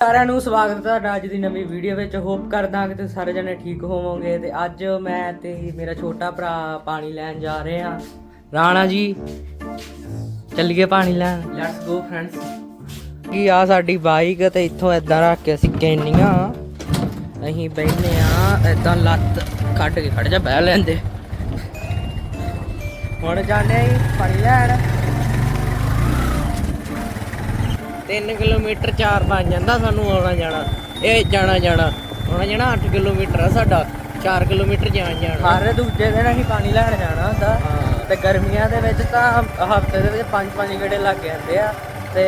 ਸਾਰਿਆਂ ਨੂੰ ਸਵਾਗਤ ਹੈ ਤੁਹਾਡਾ ਅੱਜ ਦੀ ਨਵੀਂ ਵੀਡੀਓ ਵਿੱਚ। ਹੋਪ ਕਰਦਾ ਕਿ ਤੁਸੀਂ ਸਾਰੇ ਜਣੇ ਠੀਕ ਹੋਵੋਗੇ ਤੇ ਅੱਜ ਮੈਂ ਤੇ ਮੇਰਾ ਛੋਟਾ ਭਰਾ ਪਾਣੀ ਲੈਣ ਜਾ ਰਹੇ ਹਾਂ। ਰਾਣਾ ਜੀ ਚੱਲੀਏ ਪਾਣੀ ਲੈਣ। ਲੈਟਸ ਗੋ ਫਰੈਂਡਸ ਕੀ ਆ ਸਾਡੀ ਬਾਈਕ ਤੇ ਇੱਥੋਂ ਏਦਾਂ ਰੱਖ ਕੇ ਅਸੀਂ ਕੈਨੀਆਂ? ਅਸੀਂ ਬੈਠਨੇ ਆ ਏਦਾਂ ਲੱਤ ਕੱਢ ਕੇ ਖੜ ਜਾ ਬਹਿ ਲੈਂਦੇ। ਹੁਣ ਜਾਂਦੇ ਆਂ ਜੀ ਪਾਣੀ ਲੈਣ। 3 ਕਿਲੋਮੀਟਰ 4 ਬਣ ਜਾਂਦਾ ਸਾਨੂੰ ਆਉਣਾ ਜਾਣਾ ਇਹ ਜਾਣਾ ਜਾਣਾ ਆਉਣਾ ਜਾਣਾ 8 ਕਿਲੋਮੀਟਰ ਆ ਸਾਡਾ 4 ਕਿਲੋਮੀਟਰ ਜਾਣ ਜਾਣਾ। ਹਰ ਦੂਜੇ ਦਿਨ ਅਸੀਂ ਪਾਣੀ ਲੈਣ ਜਾਣਾ ਹੁੰਦਾ ਤੇ ਗਰਮੀਆਂ ਦੇ ਵਿੱਚ ਤਾਂ ਹਫ਼ਤੇ ਦੇ ਵਿੱਚ 5-5 ਗੇੜੇ ਲੱਗ ਜਾਂਦੇ ਆ ਤੇ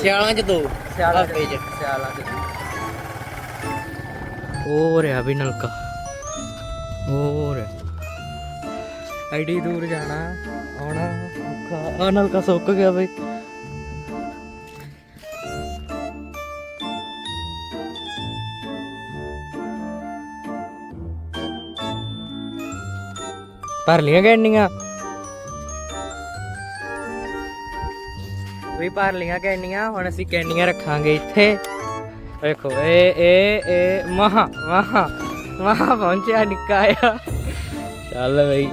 ਸਿਆਲਾਂ 'ਚ ਦੋ ਸਿਆਲਾਂ 'ਚ ਸਿਆਲਾਂ 'ਚ। ਹੋ ਰਿਹਾ ਵੀ ਨਲਕਾ ਹੋ ਰਿਹਾ ਐਡੀ ਦੂਰ ਜਾਣਾ ਆਉਣਾ ਔਖਾ। ਆ ਨਲਕਾ ਸੁੱਕ ਗਿਆ ਬਈ। ਭਰ ਲੀਆਂ ਕੈਨੀਆਂ ਵੀ ਭਰ ਲੀਆਂ ਕੈਨੀਆਂ ਹੁਣ ਅਸੀਂ ਕੈਨੀਆਂ ਰੱਖਾਂਗੇ ਇੱਥੇ? ਵੇਖੋ, ਇਹ ਇਹ ਇਹ, ਮਹਾ ਮਹਾ ਮਹਾ ਪਹੁੰਚਿਆ ਨਿੱਕਾ ਚੱਲ ਬਈ।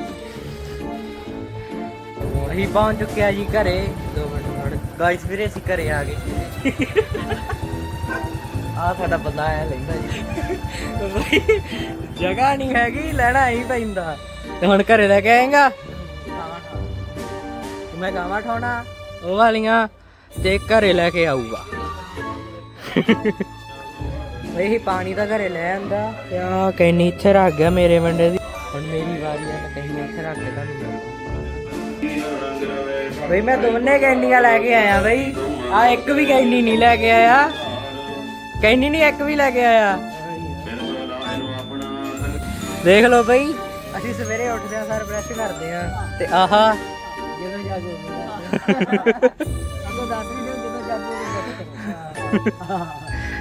ਅਸੀਂ ਪਹੁੰਚ ਚੁੱਕਿਆ ਜੀ ਘਰੇ। ਦੋ ਮਿੰਟ ਥੋੜੇ ਗਾਇਸ ਵੀਰੇ, ਅਸੀਂ ਘਰੇ ਆ ਗਏ। ਆ ਸਾਡਾ ਬੰਦਾ ਆਇਆ ਲੈਂਦਾ ਜੀ। ਜਗ੍ਹਾ ਨਹੀਂ ਹੈਗੀ, ਲੈਣਾ ਹੀ ਪੈਂਦਾ। ਤੇ ਹੁਣ ਘਰੇ ਲੈ ਕੇ ਆਏਗਾ? ਮੈਂ ਗਾਵਾਂ ਠਾਉਣਾ। ਉਹ ਵਾਲੀਆਂ ਤੇ ਘਰੇ ਲੈ ਕੇ ਆਊਗਾ। ਇਹ ਪਾਣੀ ਤਾਂ ਘਰੇ ਲੈ ਆਂਦਾ। ਤੇ ਆ ਕੈਨੀ ਇੱਥੇ ਰੱਖ ਗਿਆ ਮੇਰੇ ਵੰਡੇ ਦੀ। ਹੁਣ ਮੇਰੀ ਵਾਰੀ ਆ ਤਾਂ ਕੈਨੀ ਇੱਥੇ ਰੱਖ ਕੇ ਤੁਹਾਨੂੰ ਬਈ ਮੈਂ ਦੋਨੇ ਕੈਨੀਆਂ ਲੈ ਕੇ ਆਇਆ ਬਈ। ਆ ਇੱਕ ਵੀ ਕੈਨੀ ਨਹੀਂ ਲੈ ਕੇ ਆਇਆ। ਕੈਨੀ ਨਹੀਂ ਇੱਕ ਵੀ ਲੈ ਕੇ ਆਇਆ। ਦੇਖ ਲਓ ਬਈ। ਅਸੀਂ ਸਵੇਰੇ ਉੱਠਦੇ ਆ ਸਰ ਬ੍ਰਸ਼ ਕਰਦੇ ਆ ਤੇ ਆਹਾ। ਜਦੋਂ ਜਾਗੋ ਅਗੋ ਦੱਸ ਵੀ ਦਿਓ ਜਦੋਂ ਜਾਗੋ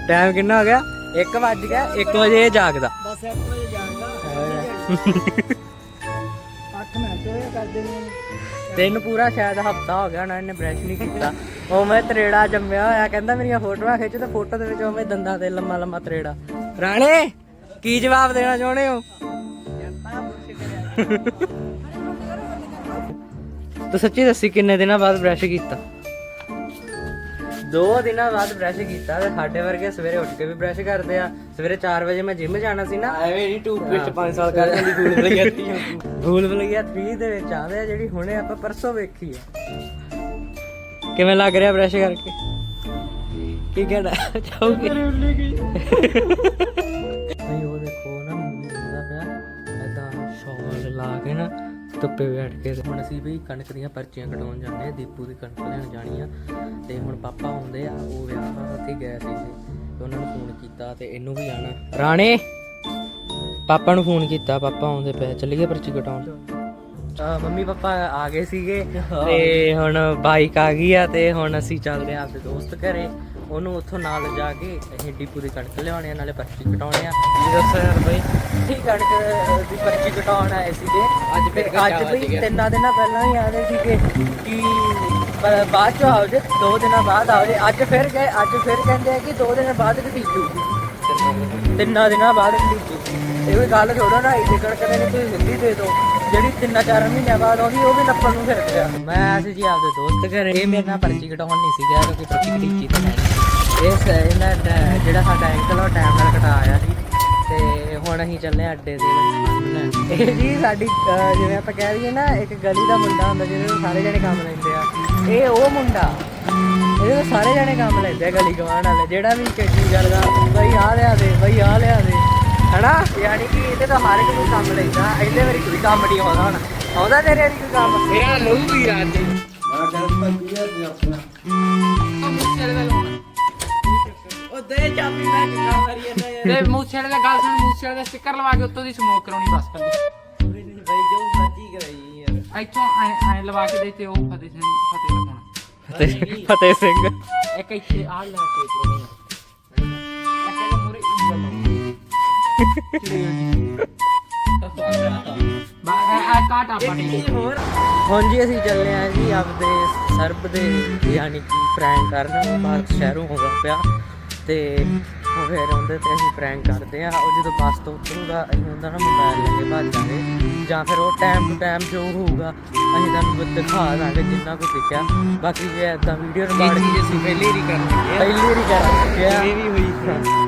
ਟਾਈਮ ਕਿੰਨਾ ਹੋ ਗਿਆ? 1 ਵੱਜ ਗਿਆ 1 ਵਜੇ ਇਹ ਜਾਗਦਾ। ਬਸ 1 ਵਜੇ ਜਾਣਦਾ 8 ਮਿੰਟ ਹੋਏ ਕਰਦੇ ਨੇ? ਦਿਨ ਪੂਰਾ ਸ਼ਾਇਦ ਹਫਤਾ ਹੋ ਗਿਆ ਨਾ ਇਹਨੇ ਬ੍ਰਸ਼ ਨਹੀਂ ਕੀਤਾ। ਉਹ ਮੈਂ ਤਰੇੜਾ ਜੰਮਿਆ ਹੋਇਆ ਕਹਿੰਦਾ ਮੇਰੀਆਂ ਫੋਟੋਆਂ ਖਿੱਚ ਤੇ ਫੋਟੋ ਦੇ ਵਿੱਚ ਉਵੇਂ ਦੰਦਾਂ ਤੇ ਲੰਮਾ ਲੰਮਾ ਤਰੇੜਾ। ਰਾਣੇ ਕੀ ਜਵਾਬ ਦੇਣਾ ਚਾਹੁੰਦੇ ਹੋ? ਤੂੰ ਸੱਚੀ ਦੱਸੀ ਕਿੰਨੇ ਦਿਨਾਂ ਬਾਅਦ ਬ੍ਰਸ਼ ਕੀਤਾ? ਦੋ ਦਿਨਾਂ ਬਾਅਦ ਬ੍ਰਸ਼ ਕੀਤਾ ਤੇ ਸਾਡੇ ਵਰਗੇ ਸਵੇਰੇ ਉੱਠ ਕੇ ਵੀ ਬ੍ਰਸ਼ ਕਰਦੇ ਆ। ਸਵੇਰੇ 4 ਵਜੇ ਮੈਂ ਜਿਮ ਜਾਣਾ ਸੀ ਨਾ। ਐਵੇਂ ਨਹੀਂ ਟੂਥਪੇਸਟ 5 ਸਾਲ ਕਰ ਜਾਂਦੀ ਗੂਲ ਬਲਗਿਆਤੀ ਗੂਲ ਬਲਗਿਆ 3 ਦੇ ਵਿੱਚ ਆਉਂਦੇ ਆ ਜਿਹੜੀ ਹੁਣੇ ਆਪਾਂ ਪਰਸੋਂ ਵੇਖੀ ਆ। ਕਿਵੇਂ ਲੱਗ ਰਿਹਾ ਬ੍ਰਸ਼ ਕਰਕੇ? ਕੀ ਕਹਿਣਾ ਚਾਹੋਗੇ? ਲਾ ਕੇ ਨਾ ਧੁੱਪੇ ਬੈਠ ਕੇ ਹੁਣ ਅਸੀਂ ਵੀ ਕਣਕ ਦੀਆਂ ਪਰਚੀਆਂ ਕਟਾਉਣ ਜਾਂਦੇ ਆ ਦੀਪੂ ਦੀ ਕਣਕ ਲੈਣ ਜਾਣੀ ਆ। ਤੇ ਹੁਣ ਪਾਪਾ ਆਉਂਦੇ ਆ ਉਹ ਵਿਆਹ ਤੇ ਗਏ ਸੀ ਤੇ ਉਹਨਾਂ ਨੂੰ ਫੋਨ ਕੀਤਾ ਤੇ ਇਹਨੂੰ ਵੀ ਆਣਾ। ਰਾਣੇ ਪਾਪਾ ਨੂੰ ਫੋਨ ਕੀਤਾ ਪਾਪਾ ਆਉਂਦੇ ਪਏ ਚੱਲੀਏ ਪਰਚੀ ਕਟਾਉਣ। ਆ ਮੰਮੀ ਪਾਪਾ ਆ ਗਏ ਸੀਗੇ ਤੇ ਹੁਣ ਬਾਈਕ ਆ ਗਈ ਆ ਤੇ ਹੁਣ ਅਸੀਂ ਚੱਲਦੇ ਆ ਆਪਣੇ ਦੋਸਤ ਘਰੇ। ਉਹਨੂੰ ਉੱਥੋਂ ਨਾਲ ਜਾ ਕੇ ਅਸੀਂ ਡੀਪੂ ਦੀ ਕਣਕ ਲਿਆਉਣੇ ਆ ਨਾਲੇ ਪਰਚੀ ਕਟਾਉਣੇ ਆ। ਜੀ ਦੱਸੋ ਯਾਰ ਬਈ। ਠੀਕ ਕਣਕ ਦੀ ਪਰਚੀ ਕਟਾਉਣ ਆਏ ਸੀਗੇ। ਅੱਜ ਫਿਰ ਅੱਜ ਵੀ ਤਿੰਨਾਂ ਦਿਨਾਂ ਪਹਿਲਾਂ ਹੀ ਆਏ ਸੀਗੇ ਕਿ ਬਾਅਦ ਚ ਆਓ ਜੇ ਦੋ ਦਿਨਾਂ ਬਾਅਦ ਆਓ ਜੇ। ਅੱਜ ਫਿਰ ਗਏ ਅੱਜ ਫਿਰ ਕਹਿੰਦੇ ਆ ਕਿ ਦੋ ਦਿਨਾਂ ਬਾਅਦ ਘਟੀਜੂ ਤਿੰਨਾਂ ਦਿਨਾਂ ਬਾਅਦ ਘਟੀਜੂ ਇਹ ਵੀ ਗੱਲ ਥੋੜਾ ਨਾ ਇੱਥੇ ਕਣਕ ਦੇ ਨੇ ਤੁਸੀਂ ਹਿੰਦੀ ਦੇ ਦਿਓ ਜਿਹੜੀ ਤਿੰਨਾਂ ਚਾਰ ਮਹੀਨਿਆਂ ਬਾਅਦ ਆਉਂਦੀ ਉਹ ਵੀ ਨੱਪਣ ਨੂੰ ਫਿਰ ਗਿਆ ਮੈਂ ਅਸੀਂ ਜੀ ਆਪਦੇ ਦੋਸਤ ਘਰੇ ਇਹ ਮੇਰੇ ਨਾਲ ਪਰਚੀ ਕਟਾਉਣ ਨਹੀਂ ਸੀ ਗਿਆ ਕਿਉਂਕਿ ਪਰਚੀ ਕਟੀਚੀ ਤਾਂ ਹੈ ਇਸ ਇਹਨਾਂ ਦਾ ਜਿਹੜਾ ਸਾਡਾ ਅੰਕਲ ਉਹ ਟਾਈਮ ਨਾਲ ਕਟਾ ਆਇਆ ਸੀ। ਤੇ ਹੁਣ ਅਸੀਂ ਚੱਲੇ ਅੱਡੇ ਦੇ ਵਿੱਚ। ਇਹ ਜੀ ਸਾਡੀ ਜਿਵੇਂ ਆਪਾਂ ਕਹਿ ਦਈਏ ਨਾ ਇੱਕ ਗਲੀ ਦਾ ਮੁੰਡਾ ਹੁੰਦਾ ਜਿਹਦੇ ਸਾਰੇ ਜਣੇ ਕੰਮ ਲੈਂਦੇ ਆ। ਇਹ ਉਹ ਮੁੰਡਾ ਇਹਦੇ ਸਾਰੇ ਜਣੇ ਕੰਮ ਲੈਂਦੇ ਆ ਗਲੀ ਗਵਾਂਢ ਵਾਲੇ ਜਿਹੜਾ ਵੀ ਚੰਗੀ ਕਰਦਾ ਬਈ ਆ ਲਿਆ ਦੇ ਬਈ ਆ ਲਿਆ ਦੇ। ਹਨਾ? ਯਾਨੀ ਕਿ ਇਹਦੇ ਤਾਂ ਹਰ ਇੱਕ ਨੂੰ ਕੰਮ ਲੈਂਦਾ ਇਹਦੇ ਵਾਰੀ ਕੋਈ ਕੰਮ ਨਹੀਂ ਆਉਂਦਾ ਹੁਣ। ਆਉਂਦਾ ਤੇਰੇ ਵਾਰੀ ਕੋਈ ਕੰਮ? ਮੇਰਾ ਲਹੂ ਵੀ ਰਾਤ ਦੇ ਮੈਂ ਕਹਿੰਦਾ ਪੱਕੀ ਹੈ ਤੇ ਆਪਣਾ? ਉਹ ਦੇ ਚਾਬੀ ਮੈਂ ਕਿੱਦਾਂ ਕਰੀ ਜਾਂਦਾ ਯਾਰ ਤੇ ਮੂਸੇ ਵਾਲੇ ਦਾ ਗੱਲ ਸੁਣ ਮੂਸੇ ਵਾਲੇ ਦਾ ਸਟicker ਲਵਾ ਕੇ ਉੱਤੋਂ ਦੀ ਸਮੋਕ ਕਰਾਉਣੀ ਬਸ ਕੱਲੀ ਬਈ ਜੋ ਮਰਜ਼ੀ ਕਰਾਈ ਯਾਰ। ਇੱਥੋਂ ਐ ਐ ਲਵਾ ਕੇ ਦੇ ਤੇ ਉਹ ਫਤਿਹ ਸਿੰਘ ਫਤਿਹ ਲਗਾਉਣਾ ਫਤਿਹ ਸਿੰਘ। ਇੱਕ ਇੱਥੇ ਆ ਲਾ ਕੇ ਕਰਾਉਣੀ ਹੁਣ ਜੀ ਅਸੀਂ ਚੱਲੇ ਆਂ ਜੀ ਆਪਦੇ ਸਰਬ ਦੇ ਯਾਨੀ ਕਿ ਪ੍ਰੈਂਕ ਕਰਨ। ਬਾਹਰ ਸ਼ਹਿਰੋਂ ਹੋ ਪਿਆ। ਤੇ ਉਹ ਫਿਰ ਉਹਦੇ ਤੇ ਅਸੀਂ ਪ੍ਰੈਂਕ ਕਰਦੇ ਆ। ਉਹ ਜਦੋਂ ਬੱਸ ਤੋਂ ਉਤਰੂਗਾ ਅਸੀਂ ਉਹਦਾ ਨਾ ਮੋਬਾਈਲ ਲੈ ਕੇ ਭੱਜ ਜਾਵਾਂਗੇ। ਜਾਂ ਫਿਰ ਉਹ ਟਾਈਮ ਟੂ ਟਾਈਮ ਜੋ ਹੋਊਗਾ ਅਸੀਂ ਤੁਹਾਨੂੰ ਦਿਖਾ ਦਾਂਗੇ ਜਿੰਨਾ ਕੁ ਦਿਖਿਆ ਬਾਕੀ ਜੇ ਇਦਾਂ ਵੀਡੀਓ ਇਹ ਰਿਕਾਰਡ ਚੀਜ਼ ਅਸੀਂ ਪਹਿਲੀ ਵਾਰੀ ਕਰਨੀ ਪਹਿਲੀ ਵਾਰੀ ਕਰਨ ਲੱਗਿਆ ਇਹ ਵੀ ਹੋਈ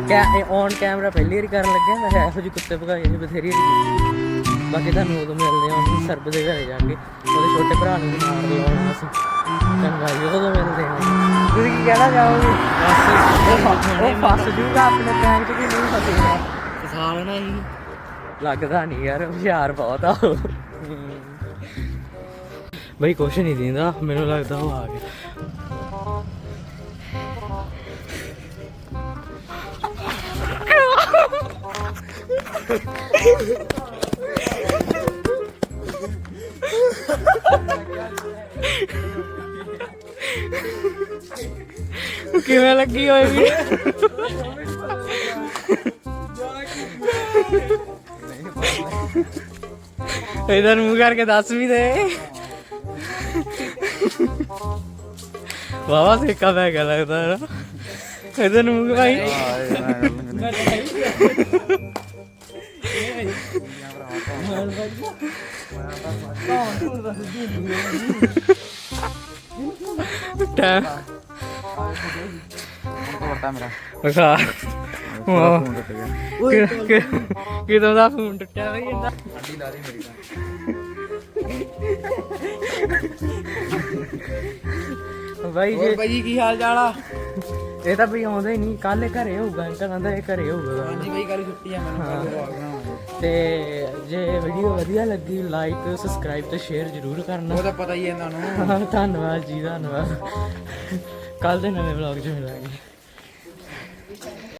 ਕਿਆ ਇਹ ਔਨ ਕੈਮਰਾ ਪਹਿਲੀ ਵਾਰੀ ਕਰਨ ਲੱਗਿਆ ਮੈਂ ਇਹੋ ਜਿਹੀ ਕੁੱਤੇ ਭਗਾਈ ਸੀ ਬਥੇਰੀ ਕੀਤੀ ਬਾਕੀ ਤੁਹਾਨੂੰ ਉਦੋਂ ਮਿਲਦੇ ਹਾਂ ਸਰਬ ਦੇ ਘਰੇ ਜਾ ਕੇ ਉਹਦੇ ਛੋਟੇ ਭਰਾ ਨੂੰ ਨਾਲ ਲਾਉਣਾ ਅਸੀਂ। ਚੰਗਾ ਜੀ ਉਦੋਂ ਮਿਲਦੇ ਹਾਂ ਤੁਸੀਂ ਕੀ ਕਹਿਣਾ ਚਾਹੋਗੇ? ਉਹ ਫਸ ਜੂਗਾ ਆਪਣੇ ਪ੍ਰੈਂਕ 'ਚ ਕਿ ਨਹੀਂ ਫਸੇਗਾ ਫਸਾ ਲੈਣਾ ਹੀ। ਲੱਗਦਾ ਨਹੀਂ ਯਾਰ ਹੁਸ਼ਿਆਰ ਬਹੁਤ ਆ ਉਹ। ਬਈ ਕੁਛ ਨਹੀਂ ਦਿੰਦਾ ਮੈਨੂੰ ਲੱਗਦਾ ਉਹ ਆ ਗਿਆ। ਕਿਵੇਂ ਲੱਗੀ ਹੋਏਗੀ ਇਧਰ ਮੂੰਹ ਕਰਕੇ ਦੱਸ ਵੀ ਦੇ। ਵਾਵਾ ਸੇਕਾ ਪੈ ਗਿਆ ਲੱਗਦਾ ਹੈ ਨਾ। ਇਧਰ ਮੂੰਹ ਭਾਈ। ਟਾਈਮ ਤੋੜਤਾ ਮੇਰਾ ਵਿਖਾ ਵਾਹ ਕਿਦੋਂ ਦਾ ਫੋਨ ਟੁੱਟਿਆ ਬਈ ਇਹਦਾ ਅੱਡੀ ਲਾ ਦੇ ਮੇਰੀ ਬਾਈ ਹੋਰ ਜੇ ਭਾਈ ਕੀ ਹਾਲ ਚਾਲ ਆ? ਇਹ ਤਾਂ ਵੀ ਆਉਂਦਾ ਹੀ ਨਹੀਂ। ਕੱਲ ਘਰੇ ਹੋਊਗਾ ਅੰਕਲ ਕਹਿੰਦਾ ਇਹ ਘਰੇ ਹੋਊਗਾ। ਹਾਂਜੀ ਭਾਈ ਕੱਲ ਛੁੱਟੀ ਆ ਮੈਨੂੰ ਤੇ ਜੇ ਵੀਡੀਓ ਵਧੀਆ ਲੱਗੀ ਲਾਈਕ ਸਬਸਕ੍ਰਾਈਬ ਤੇ ਸ਼ੇਅਰ ਜ਼ਰੂਰ ਕਰਨਾ। ਉਹ ਤਾਂ ਪਤਾ ਹੀ ਹੈ ਇਹਨਾਂ ਨੂੰ। ਹਾਂ, ਧੰਨਵਾਦ ਜੀ ਧੰਨਵਾਦ। ਕੱਲ ਦੇ ਨਵੇਂ ਵਲੌਗ 'ਚ ਮਿਲਾਂਗੇ।